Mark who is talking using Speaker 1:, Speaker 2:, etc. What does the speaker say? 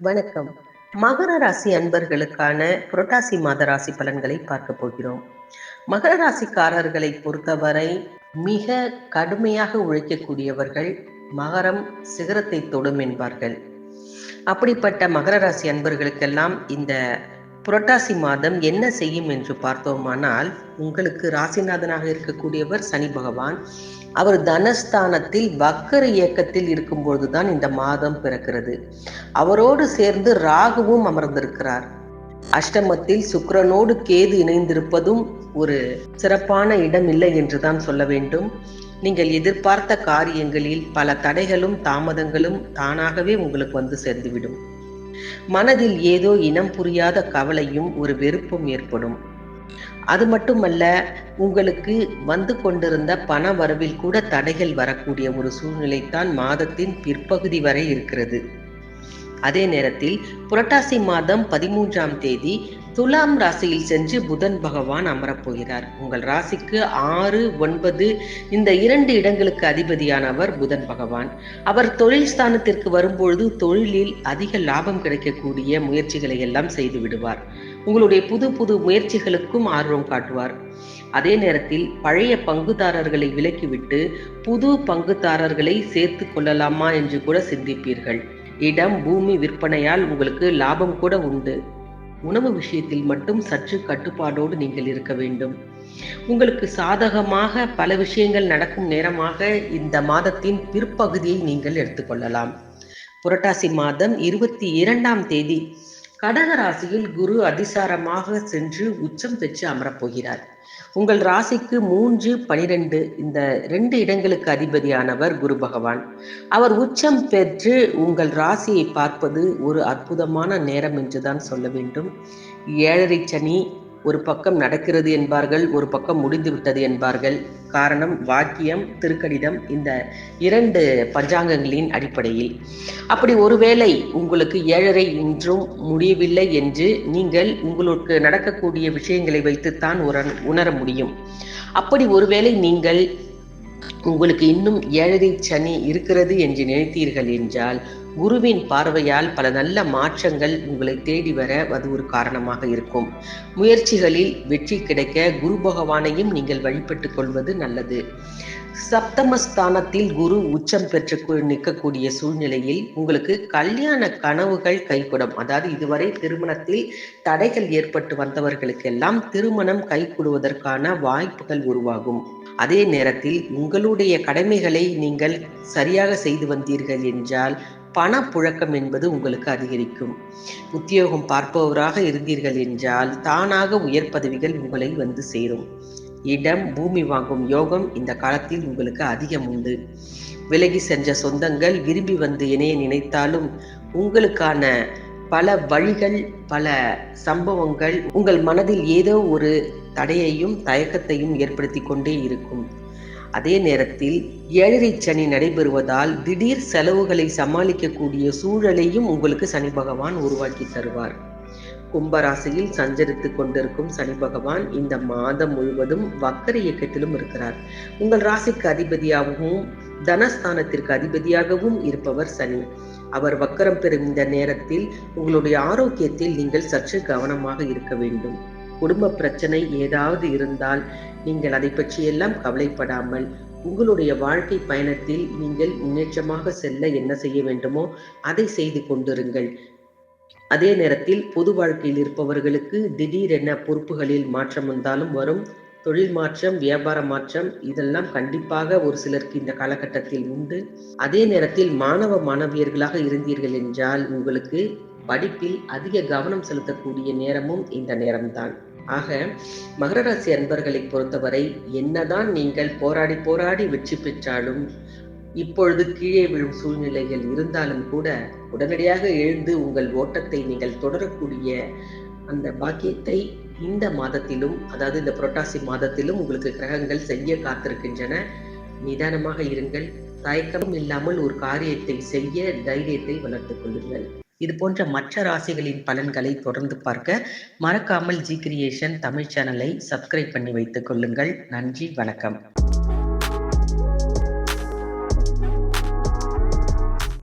Speaker 1: வணக்கம். மகர ராசி அன்பர்களுக்கான புரட்டாசி மாத ராசி பலன்களை பார்க்க போகிறோம். மகர ராசிக்காரர்களை பொறுத்தவரை மிக கடுமையாக உழைக்கக்கூடியவர்கள் மகரம் சிகரத்தை தொடும் என்பார்கள். அப்படிப்பட்ட மகர ராசி அன்பர்களுக்கெல்லாம் இந்த புரட்டாசி மாதம் என்ன செய்யும் என்று பார்த்தோமானால் உங்களுக்கு ராசிநாதனாக இருக்கக்கூடியவர் சனி பகவான். அவர் தனஸ்தானத்தில் வக்கர இயக்கத்தில் இருக்கும்பொழுதுதான் இந்த மாதம் பிறக்கிறது. அவரோடு சேர்ந்து ராகுவும் அமர்ந்திருக்கிறார். அஷ்டமத்தில் சுக்கரனோடு கேது இணைந்திருப்பதும் ஒரு சிறப்பான இடம் இல்லை என்றுதான் சொல்ல வேண்டும். நீங்கள் எதிர்பார்த்த காரியங்களில் பல தடைகளும் தாமதங்களும் தானாகவே உங்களுக்கு வந்து சேர்ந்துவிடும். மனதில் ஏதோ இனம் புரியாத கவலையும் ஒரு வெறுப்பும் ஏற்படும். அது மட்டுமல்ல உங்களுக்கு வந்து கொண்டிருந்த பண வரவில் கூட தடைகள் வரக்கூடிய ஒரு சூழ்நிலைத்தான் மாதத்தின் பிற்பகுதி வரை இருக்கிறது. அதே நேரத்தில் புரட்டாசி மாதம் பதிமூன்றாம் தேதி துலாம் ராசியில் சென்று புதன் பகவான் அமரப்போகிறார். உங்கள் ராசிக்கு ஆறு ஒன்பது இந்த இரண்டு இடங்களுக்கு அதிபதியானவர் புதன் பகவான். அவர் தொழில் ஸ்தானத்திற்கு வரும்பொழுது தொழிலில் அதிக லாபம் கிடைக்கக்கூடிய முயற்சிகளை எல்லாம் செய்து விடுவார். உங்களுடைய புது புது முயற்சிகளுக்கும் ஆர்வம் காட்டுவார். அதே நேரத்தில் பழைய பங்குதாரர்களை விலக்கிவிட்டு புது பங்குதாரர்களை சேர்த்து கொள்ளலாமா என்று கூட சிந்திப்பீர்கள். இடம் பூமி விற்பனையால் உங்களுக்கு லாபம் கூட உண்டு. உணவு விஷயத்தில் மட்டும் சற்று கட்டுப்பாடோடு நீங்கள் இருக்க வேண்டும். உங்களுக்கு சாதகமாக பல விஷயங்கள் நடக்கும் நேரமாக இந்த மாதத்தின் பிற்பகுதியை நீங்கள் எடுத்துக்கொள்ளலாம். புரட்டாசி மாதம் இருபத்தி இரண்டாம் தேதி கடக ராசியில் குரு அதிசாரமாக சென்று உச்சம் பெற்று அமரப்போகிறார் உங்கள் ராசிக்கு மூன்று பனிரெண்டு இந்த ரெண்டு இடங்களுக்கு அதிபதியானவர் குரு பகவான். அவர் உச்சம் பெற்று உங்கள் ராசியை பார்ப்பது ஒரு அற்புதமான நேரம் என்றுதான் சொல்ல வேண்டும். ஏழரை சனி ஒரு பக்கம் நடக்கிறது என்பார்கள் ஒரு பக்கம் முடிந்து விட்டது என்பார்கள். காரணம் வாக்கியம் திருக்கடிதம் இந்த இரண்டு பஞ்சாங்கங்களின் அடிப்படையில். அப்படி ஒருவேளை உங்களுக்கு ஏழரை இன்றும் முடியவில்லை என்று நீங்கள் உங்களுக்கு நடக்கக்கூடிய விஷயங்களை வைத்துத்தான் உணர உணர முடியும். அப்படி ஒருவேளை நீங்கள் உங்களுக்கு இன்னும் ஏழரை சனி இருக்கிறது என்று நினைத்தீர்கள் என்றால் குருவின் பார்வையால் பல நல்ல மாற்றங்கள் உங்களை தேடி வர அது ஒரு காரணமாக இருக்கும். முயற்சிகளில் வெற்றி கிடைக்க குரு பகவானையும் நீங்கள் வழிபட்டு கொள்வது நல்லது. சப்தமஸ்தானத்தில் குரு உச்சம் பெற்று நிற்கக்கூடிய சூழ்நிலையில் உங்களுக்கு கல்யாண கனவுகள் கைகூடும். அதாவது இதுவரை திருமணத்தில் தடைகள் ஏற்பட்டு வந்தவர்களுக்கெல்லாம் திருமணம் கைகூடுவதற்கான வாய்ப்புகள் உருவாகும். அதே நேரத்தில் உங்களுடைய கடமைகளை நீங்கள் சரியாக செய்து வந்தீர்கள் என்றால் பணப்புழக்கம் என்பது உங்களுக்கு அதிகரிக்கும். உத்தியோகம் பார்ப்பவராக இருந்தீர்கள் என்றால் தானாக உயர் பதவிகள் உங்களை வந்து சேரும். இடம் பூமி வாங்கும் யோகம் இந்த காலத்தில் உங்களுக்கு அதிகம் உண்டு. விலகி சென்ற சொந்தங்கள் விரும்பி வந்து இணைய நினைத்தாலும் உங்களுக்கான பல வழிகள் பல சம்பவங்கள் உங்கள் மனதில் ஏதோ ஒரு தடையையும் தயக்கத்தையும் ஏற்படுத்தி கொண்டே இருக்கும். அதே நேரத்தில் ஏழரை சனி நடைபெறுவதால் திடீர் செலவுகளை சமாளிக்கக்கூடிய சூழலையும் உங்களுக்கு சனி பகவான் உருவாக்கி தருவார். கும்பராசியில் சஞ்சரித்து கொண்டிருக்கும் சனி பகவான் இந்த மாதம் முழுவதும் வக்கர இயக்கத்திலும் இருக்கிறார். உங்கள் ராசிக்கு அதிபதியாகவும் தனஸ்தானத்திற்கு அதிபதியாகவும் இருப்பவர் சனி. அவர் வக்கரம் பெறும் இந்த நேரத்தில் உங்களுடைய ஆரோக்கியத்தில் நீங்கள் சற்று கவனமாக இருக்க வேண்டும். குடும்ப பிரச்சனை ஏதாவது இருந்தால் நீங்கள் அதை பற்றியெல்லாம் கவலைப்படாமல் உங்களுடைய வாழ்க்கை பயணத்தில் நீங்கள் முன்னேற்றமாக செல்ல என்ன செய்ய வேண்டுமோ அதை செய்து கொண்டிருங்கள். அதே நேரத்தில் பொது வாழ்க்கையில் இருப்பவர்களுக்கு திடீரென பொறுப்புகளில் மாற்றம் வந்தாலும் வரும். தொழில் மாற்றம் வியாபார மாற்றம் இதெல்லாம் கண்டிப்பாக ஒரு சிலருக்கு இந்த காலகட்டத்தில் உண்டு. அதே நேரத்தில் மாணவ மாணவியர்களாக இருந்தீர்கள் என்றால் உங்களுக்கு படிப்பில் அதிக கவனம் செலுத்தக்கூடிய நேரமும் இந்த நேரம்தான். ஆக மகர ராசி அன்பர்களை பொறுத்தவரை என்னதான் நீங்கள் போராடி போராடி வெற்றி பெற்றாலும் இப்பொழுது கீழே விழும் சூழ்நிலைகள் இருந்தாலும் கூட உடனடியாக எழுந்து உங்கள் ஓட்டத்தை நீங்கள் தொடரக்கூடிய அந்த பாக்கியத்தை இந்த மாதத்திலும் அதாவது இந்த புரட்டாசி மாதத்திலும் உங்களுக்கு கிரகங்கள் செய்ய காத்திருக்கின்றன. நிதானமாக இருங்கள். தயக்கமும் இல்லாமல் ஒரு காரியத்தை செய்ய தைரியத்தை வளர்த்துக் கொள்ளுங்கள். இது போன்ற மற்ற ராசிகளின் பலன்களை தொடர்ந்து பார்க்க மறக்காமல் ஜி கிரியேஷன் தமிழ் சேனலை சப்ஸ்கிரைப் பண்ணி வைத்துக் கொள்ளுங்கள். நன்றி வணக்கம்.